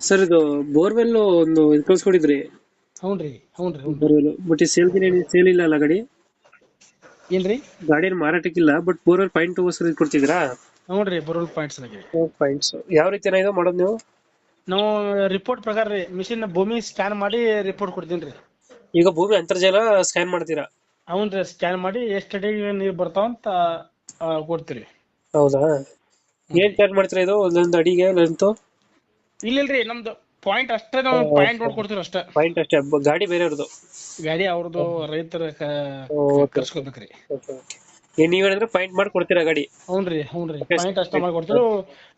Sir ಇದು borewell ಒಂದು ಇದು ಕಳ್ಸ್ಕೊಡಿದ್ರಿ. ಹೌನ್ರಿ ರೀ ಹ್ಞೂ ರೀ ಹ್ಞೂ ಬೋರ್ವೆಲ್ ಬಟ್ ಈ ಸೇಲ್ ಸೇಲ್ ಇಲ್ಲ ಅಲ್ಲ ಗಾಡಿ? ಏನ್ರಿ? ಗಾಡಿ ಮಾರಾಟಕ್ಕೆ ಮಾರಾಟಕ್ಕಿಲ್ಲ ಬಟ್ ಬೋರ್ವೆಲ್ ಪಾಯಿಂಟ್ ಇದು ಕೊಡ್ತಿದ್ರಾ ಹ್ಞೂ ರೀ ಬರೋಲ್ ಪಾಯಿಂಟ್ಸ್ ಆಗಿ ಪಾಯಿಂಟ್ಸ್ ಯಾವ ರೀತಿ ಇದು ಮಾಡೋದು ನೀವು? ನಾವು ರಿಪೋರ್ಟ್ ಪ್ರಕಾರ ರೀ ಮಿಷಿನ್ ಭೂಮಿ ಸ್ಕ್ಯಾನ್ ಮಾಡಿ ರಿಪೋರ್ಟ್ ಕೊಡ್ತೀನಿ ರೀ. ಈಗ ಭೂಮಿ ಅಂತರ್ಜಾಲ ಸ್ಕ್ಯಾನ್ ಮಾಡ್ತೀರಾ? ಹೌನ್ರಿ ಸ್ಕ್ಯಾನ್ ಮಾಡಿ ಎಷ್ಟು ಅಡಿಗೆ ನೀರು ಬರ್ತಾವಂತ ಅಂತ ಕೊಡ್ತೀರಿ. ಹೌದಾ? ಏನ್ ಚಾರ್ಜ್ ಮಾಡ್ತೀರಾ ಇದು? ಒಂದೊಂದು ಅಡಿಗೆ ಲೆಂತು ಇಲ್ಲ ಇಲ್ರಿ ನಮ್ದು ಪಾಯಿಂಟ್ ಅಷ್ಟೇ ನಾವು ಪಾಯಿಂಟ್ ನೋಡ್ಕೊಡ್ತೀವಿ ಅಷ್ಟೇ. ಪಾಯಿಂಟ್ ಅಷ್ಟೇ ಗಾಡಿ ಗಾಡಿ ಬೇರೆಯವ್ರದ್ದು. ಗಾಡಿ ಅವ್ರದ್ದು ರೈತರ ಕರ್ಸ್ಕೊಬೇಕ್ರಿ. ಏನ್ ನೀವ್ ಹೇಳಿದ್ರೆ ಪಾಯಿಂಟ್ ಮಾಡಿ ಕೊಡ್ತೀರಾ ಗಾಡಿ? ಹ್ಞೂನ್ರಿ ಹ್ಞೂನ್ರಿ ಪಾಯಿಂಟ್ ಅಷ್ಟೇ ಮಾಡಿ ಕೊಡ್ತೀರ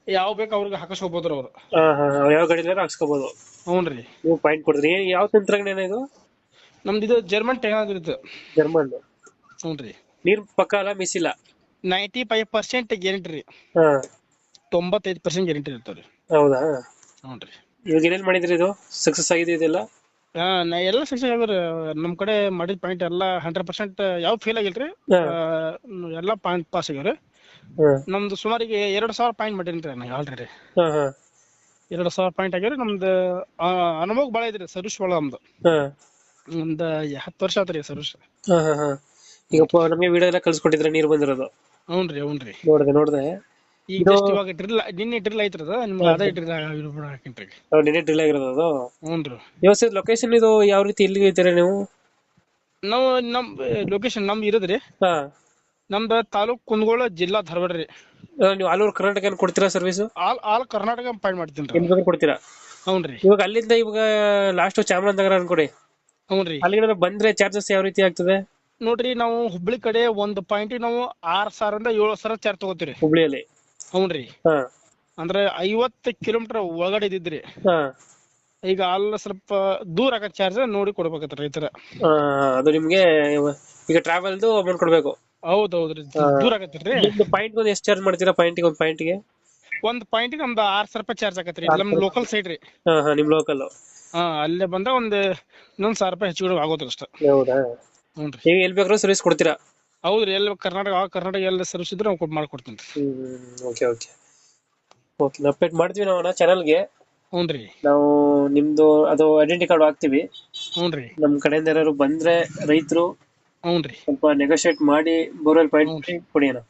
ಯಾವ ಬೇಕು ಅವ್ರಿಗೆ ಹಾಕಿಸ್ಕೋಬೋದ್ರಿ ಅವ್ರು. ಹಾ ಹಾ ಯಾವ ಗಾಡಿ ಹಾಕ್ಸ್ಕೋಬಹುದು ಹಾಕ್ಸ್ಕೊಬೋದು. ರೀ ನೀವು ಪಾಯಿಂಟ್ ಕೊಡ್ತೀರಿ. ಏನ್ ಯಾವ ತಂತ್ರಜ್ಞಾನ ಇದು? ನಮ್ದು ಇದು ಜರ್ಮನ್ ಟೆಕ್ನಾಲಜಿ ಇದು ಜರ್ಮನ್ ಹ್ಞೂನ್ರಿ ನೀರ್ ಪಕ್ಕ ಅಲ್ಲ ಮಿಸ್ ಇಲ್ಲ? ನೈಂಟಿ ಫೈವ್ ಪರ್ಸೆಂಟ್ ಗ್ಯಾರಂಟಿ ರೀ. ಹಾ. ತೊಂಬತ್ತೈದು ಪರ್ಸೆಂಟ್ ಗ್ಯಾರಂಟಿ ಇರ್ತಾವ್ರಿ. ಹೌದಾ? ಹ್ಞೂ ರೀ ಇವಾಗ ಏನೇನ್ ಮಾಡಿದ್ರಿ ಇದು? ಸಕ್ಸಸ್ ಆಗಿದೆ ಇದೆಲ್ಲ? ಹಾ ನಾ ಎಲ್ಲ ಸಕ್ಸಸ್ ರೀ ನಮ್ ಕಡೆ ಮಾಡಿದ ಪಾಯಿಂಟ್ ಎಲ್ಲ ಹಂಡ್ರೆಡ್ ಪರ್ಸೆಂಟ್ ಯಾವ ಫೇಲ್ ಆಗಿಲ್ರಿ? ಹಾ. ಆ, ಎಲ್ಲ ಪಾಯಿಂಟ್ ಪಾಸ್ ಆಗ್ಯಾವ್ರಿ. ಹಾ. ನಮ್ದು ಸುಮಾರಿಗೆ ಎರಡ್ ಸಾವಿರ ಪಾಯಿಂಟ್ ಮಾಡೀನಿ ರೀ. ಆಲ್ರೆಡಿ ಹಾ ಹಾ. ಎರಡ್ ಸಾವಿರ ಪಾಯಿಂಟ್ ಆಗ್ಯಾರ ನಮ್ದು ಆ, ಅನುಭವ ಭಾಳ ಐತ್ರಿ ಸರ್ವಿಸ್ ಭಾಳ ನಮ್ದು. ಹಾ. ಒಂದ್ ಹತ್ತು ವರ್ಷ ಆತ್ರಿ ಸರ್ವಿಸ್ ಹಾ ಹಾ ಹಾ. ಈಗ ಪ- ನಮ್ಗೆ ವಿಡಿಯೋ ಎಲ್ಲ ಕಳ್ಸಿಕೊಟ್ಟಿದ್ರೆ ನೀರು ಬಂದಿರೋದು. ಹ್ಞೂನ್ರಿ ಹ್ಞೂನ್ರಿ. ನೋಡ್ದೆ ನೋಡ್ದೆ. ಈಗ just ಇವಾಗ ಡ್ರಿಲ್ ನಿನ್ನೆ ಡ್ರಿಲ್ ಐತ್ರಿ ಅದ ನಿಮ್ಗೆ ಅದೇ ಡ್ರಿಲ್ ಹಾಕಿನ್ರಿ. ಅವ್ರು ನಿನ್ನೆ ಡ್ರಿಲ್ ಆಗಿರೋದು ಅದು. ಹ್ಞೂನ್ರಿ ವ್ಯವಸ್ಥೆ ಲೊಕೇಶನ್ ಇದು ಯಾವ ರೀತಿ ಎಲ್ಲಿ ಐತೀರಾ ನೀವು? ನಾವು ನಮ್ ಲೊಕೇಶನ್ ನಮ್ ಇರೋದ್ರಿ. ಹಾ. ನಮ್ದು ತಾಲೂಕ್ ಕುಂದಗೋಳ ಜಿಲ್ಲಾ ಧಾರವಾಡ ರೀ. ಆ, ನೀವು ಆಲ್ ಓವರ್ ಕರ್ನಾಟಕ ಏನ್ ಕೊಡ್ತೀರಾ service all all Karnataka point ಮಾಡ್ತೀನಿ ರೀ. ಕೊಡ್ತೀರಾ? ಹ್ಞೂನ್ರಿ ಇವಾಗ ಅಲ್ಲಿಂದ ಇವಾಗ ಲಾಸ್ಟ್ ಚಾಮರಾಜನಗರ ಅನ್ಕೊಡಿ. ಹ್ಞೂನ್ರಿ ಅಲ್ಲಿಂದ ಬಂದ್ರೆ ಚಾರ್ಜಸ್ ಯಾವ ರೀತಿ ಆಗ್ತದೆ? ನೋಡ್ರಿ ನಾವು ಹುಬ್ಳಿ ಕಡೆ ಒಂದ್ ಪಾಯಿಂಟ್ ನಾವು ಆರ್ ಸಾವಿರದಿಂದ ಏಳು ಸಾವಿರ ಚಾರ್ಜ್ ತಗೋತೀವಿ ಹುಬ್ಳಿಯಲ್ಲಿ. ಹ್ಞೂನ್ರಿ ಅಂದ್ರ ಐವತ್ತು ಕಿಲೋಮೀಟರ್ ಒಳಗಡೆ ಇದ್ದಿದ್ರಿ. ಈಗ ಅಲ್ಲ ಸ್ವಲ್ಪ ದೂರ ಆಗತ್ ಚಾರ್ಜ್ ನೋಡಿ ಕೊಡ್ಬೇಕತ್ತ ರೈತರ. ಅದು ನಿಮ್ಗೆ ಈಗ ಟ್ರಾವೆಲ್ದು ಅಮೌಂಟ್ ಕೊಡ್ಬೇಕು. ಹೌದ್ ಹೌದ್ರಿ ದೂರ ಆಗತ್ರಿ ನಿಮ್ದು ಪಾಯಿಂಟ್ ಒಂದು ಎಷ್ಟು ಚಾರ್ಜ್ ಮಾಡ್ತೀರಾ? ಪಾಯಿಂಟಿಗೆ ಒಂದು ಪಾಯಿಂಟ್ಗೆ ಒಂದ್ ಪಾಯಿಂಟ್ ನಮ್ದು ಆರ್ ಸಾವಿರ ರೂಪಾಯಿ ಚಾರ್ಜ್ ಆಗತ್ರಿ ನಮ್ ಲೋಕಲ್ ಸೈಡ್ ರೀ. ನಿಮ್ ಲೋಕಲ್ ಹಾ ಅಲ್ಲೇ ಬಂದ್ರೆ ಒಂದ್ ಇನ್ನೊಂದ್ ಸಾವಿರ ರೂಪಾಯಿ ಹೆಚ್ಚು ಆಗೋದ್ರಿ ಅಷ್ಟ. ಹೌದಾ? ಈಗ ಎಲ್ಲಿ ಬೇಕಾದ್ರೂ ಸರ್ವಿಸ್ ಕೊಡ್ತೀರಾ. ಹೌದ್ರಿ ಎಲ್ಲ ಕರ್ನಾಟಕ ಆ ಕರ್ನಾಟಕ ಎಲ್ಲ ಸರ್ವಿಸ್ ಇದ್ರೆ ನಾವು ಮಾಡ್ಕೊಡ್ತೀನಿ ರೀ ಹ್ಮ್ ಓಕೆ ಓಕೆ. ಓಕೆ ಅಪ್ಡೇಟ್ ಮಾಡ್ತೀವಿ ನಾವು ಚಾನಲ್ಗೆ ಹ್ಞೂನ್ರಿ ನಾವು ನಿಮ್ದು ಅದು ಐಡೆಂಟಿ ಕಾರ್ಡ್ ಹಾಕ್ತಿವಿ. ಹ್ಞೂನ್ರಿ ನಮ್ ಕಡೆಯಿಂದ ಯಾರು ಬಂದ್ರೆ ರೈತರು ಹ್ಞೂನ್ರಿ ಸ್ವಲ್ಪ ನೆಗೋಶಿಯೇಟ್ ಮಾಡಿ ಬೋರ್ವೆಲ್ ಪಾಯಿಂಟ್ ಕೊಡಿ ಅಣ್ಣ.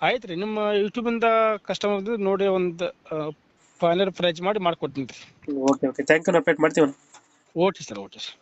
ಆಯ್ತ್ರಿ ನಿಮ್ಮ ಯೂಟ್ಯೂಬ್ ಇಂದ ಕಸ್ಟಮರ್ ನೋಡಿ ಒಂದು ಫೈನಲ್ ಪ್ರೈಸ್ ಮಾಡಿ ಮಾಡ್ಕೊಡ್ತೀನಿ ರೀ. Okay okay. Thank you update ಮಾಡ್ತೀವಿ ಅಣ್ಣ. Okay sir okay sir.